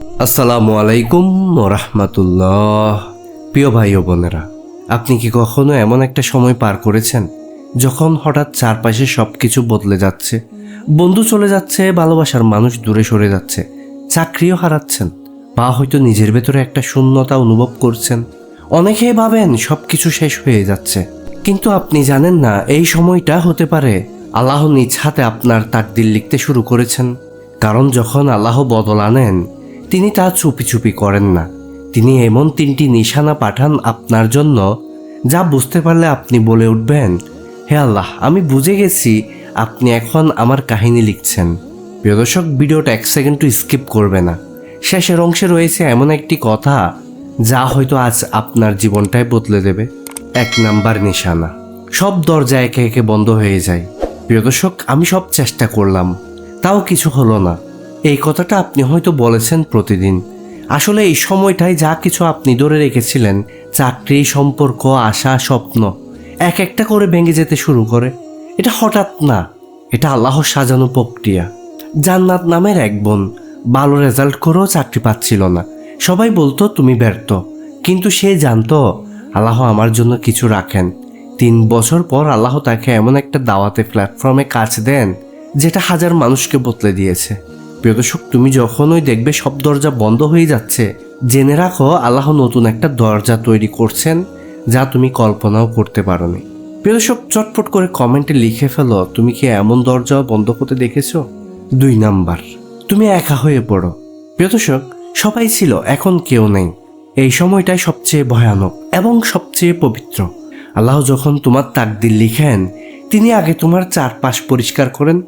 আসসালামু আলাইকুম রহমতুল্লাহ প্রিয় ভাই ও বোনেরা, আপনি কি কখনো এমন একটা সময় পার করেছেন যখন হঠাৎ চারপাশে সব কিছু বদলে যাচ্ছে? বন্ধু চলে যাচ্ছে, ভালোবাসার মানুষ দূরে সরে যাচ্ছে, চাকরিও হারাচ্ছেন, বা হয়তো নিজের ভেতরে একটা শূন্যতা অনুভব করছেন। অনেকেই ভাবেন সব কিছু শেষ হয়ে যাচ্ছে, কিন্তু আপনি জানেন না, এই সময়টা হতে পারে আল্লাহ নিজ হাতে আপনার তাকদির লিখতে শুরু করেছেন। কারণ যখন আল্লাহ বদল আনেন তিনি তা চুপি চুপি করেন না। তিনি এমন তিনটি নিশানা পাঠান আপনার জন্য, যা বুঝতে পারলে আপনি বলে উঠবেন, হে আল্লাহ, আমি বুঝে গেছি আপনি এখন আমার কাহিনী লিখছেন। প্রিয় দর্শক, ভিডিওটা এক সেকেন্ড স্কিপ করবে না। শেষের অংশে রয়েছে এমন একটি কথা, যা হয়তো আজ আপনার জীবনটাই বদলে দেবে। এক নাম্বার নিশানা। সব দরজা একে একে বন্ধ হয়ে যায়। প্রিয় দর্শক, আমি সব চেষ্টা করলাম, তাও কিছু হলো না। এই কথাটা আপনি হয়তো বলেছেন প্রতিদিন। আসলে এই সময়টায় যা কিছু আপনি ধরে রেখেছিলেন, চাকরি, সম্পর্ক, আশা, স্বপ্ন, এক একটা করে ভেঙে যেতে শুরু করে। এটা হঠাৎ না, এটা আল্লাহ সাজানো প্রক্রিয়া। জান্নাত নামের এক বোন ভালো রেজাল্ট করেও চাকরি পাচ্ছিল না। সবাই বলতো, তুমি ব্যর্থ। কিন্তু সে জানতো, আল্লাহ আমার জন্য কিছু রাখেন। তিন বছর পর আল্লাহ তাকে এমন একটা দাওয়াতে প্ল্যাটফর্মে কাজ দেন, যেটা হাজার মানুষকে বদলে দিয়েছে। প্রিয় দর্শক, তুমি যখনই দেখবে সব দরজা বন্ধ হয়ে যাচ্ছে, জেনে রাখো আল্লাহ নতুন একটা দরজা তৈরি করছেন যা তুমি কল্পনাও করতে পারোনি। প্রিয় দর্শক, চটপট করে কমেন্টে লিখে ফেলো, তুমি কি এমন দরজা বন্ধ করতে দেখেছ? দুই নাম্বার, তুমি একা হয়ে পড়ো। প্রিয় দর্শক, সবাই ছিল, এখন কেউ নেই। এই সময়টাই সবচেয়ে ভয়ানক এবং সবচেয়ে পবিত্র। আল্লাহ যখন তোমার তাকদির লিখেন, তিনি আগে তোমার চারপাশ পরিষ্কার করেন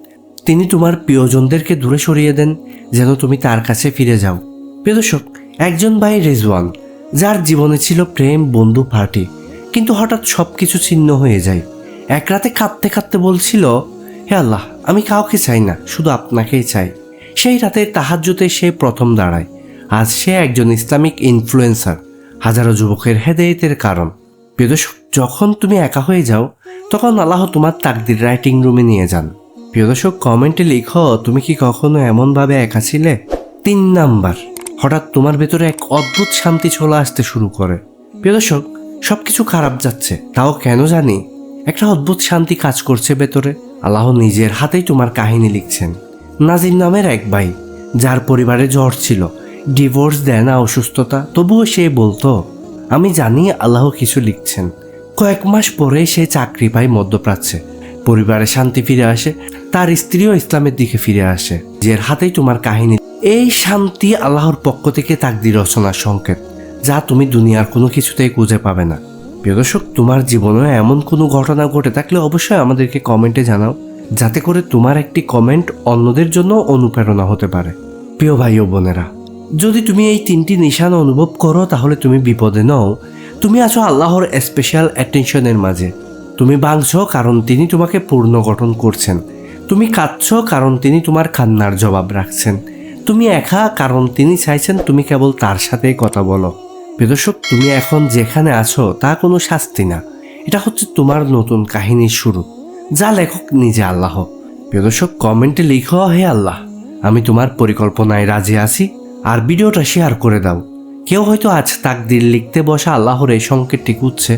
তিনি তোমার প্রিয়জনদেরকে দূরে সরিয়ে দেন যেন তুমি তার কাছে ফিরে যাও। প্রিয় দর্শক একজন ভাই রেজওয়ান যার জীবনে ছিল প্রেম বন্ধু পার্টি কিন্তু হঠাৎ সব কিছু ছিন্ন হয়ে যায়। এক রাতে কাঁদতে কাঁদতে বলছিল হে আল্লাহ আমি কাউকে চাই না শুধু আপনাকেই চাই। সেই রাতে তাহাজ্জুতে সে প্রথম দাঁড়ায় আজ সে একজন ইসলামিক ইনফ্লুয়েন্সার হাজারো যুবকের হেদায়েতের কারণ। প্রিয় দর্শক, যখন তুমি একা হয়ে যাও তখন আল্লাহ তোমার তাকদির রাইটিং রুমে নিয়ে যান। প্রিয় দর্শক, কমেন্টে লিখো, তুমি কি কখনো এমনভাবে একা ছিলে? তিন নাম্বার, হঠাৎ তোমার ভেতরে এক অদ্ভুত শান্তি চলে আসতে শুরু করে। প্রিয় দর্শক সব কিছু খারাপ যাচ্ছে, তাও কেন জানি? একটা অদ্ভুত শান্তি কাজ করছে ভেতরে। আল্লাহ নিজের হাতেই তোমার কাহিনী লিখছেন। নাজিম নামের এক ভাই, যার পরিবারে জ্বর ছিল, ডিভোর্স দেয় না অসুস্থতা, তবুও সে বলতো, আমি জানি আল্লাহ কিছু লিখছেন। কয়েক মাস পরে সে চাকরি পায় মধ্যপ্রাচ্যে। পরিবারে শান্তি ফিরে আসে, তার স্ত্রীও ইসলামের দিকে ফিরে আসে নিজের হাতেই তোমার কাহিনী। এই শান্তি আল্লাহর পক্ষ থেকে তাকদির রচনার সংকেত, যা তুমি দুনিয়ার কোনো কিছুতেই খুঁজে পাবে না। প্রিয় দর্শক, তোমার জীবনে এমন কোনো ঘটনা ঘটে থাকলে অবশ্যই আমাদেরকে কমেন্টে জানাও, যাতে করে তোমার একটি কমেন্ট অন্যদের জন্য অনুপ্রেরণা হতে পারে। প্রিয় ভাই ও বোনেরা, যদি তুমি এই তিনটি নিশান অনুভব করো, তাহলে তুমি বিপদে নও। তুমি আছো আল্লাহর স্পেশাল অ্যাটেনশনের মাঝে। তুমি ভাঙছ কারণ তিনি তোমাকে পূর্ণ গঠন করছেন। তুমি কাঁদছ কারণ তিনি তোমার কান্নার জবাব রাখছেন। তুমি একা কারণ তিনি চাইছেন তুমি কেবল তার সাথেই কথা বলো। বেদর্শক তুমি এখন যেখানে আছো তা কোনো শাস্তি না। এটা হচ্ছে তোমার নতুন কাহিনীর শুরু, যা লেখক নিজে আল্লাহ। বেদর্শক কমেন্টে লিখো, হে আল্লাহ, আমি তোমার পরিকল্পনায় রাজি আছি, আর ভিডিওটা শেয়ার করে দাও। কেউ হয়তো আজ তাকদির লিখতে বসা আল্লাহর এই সংকেতটি খুঁজছে।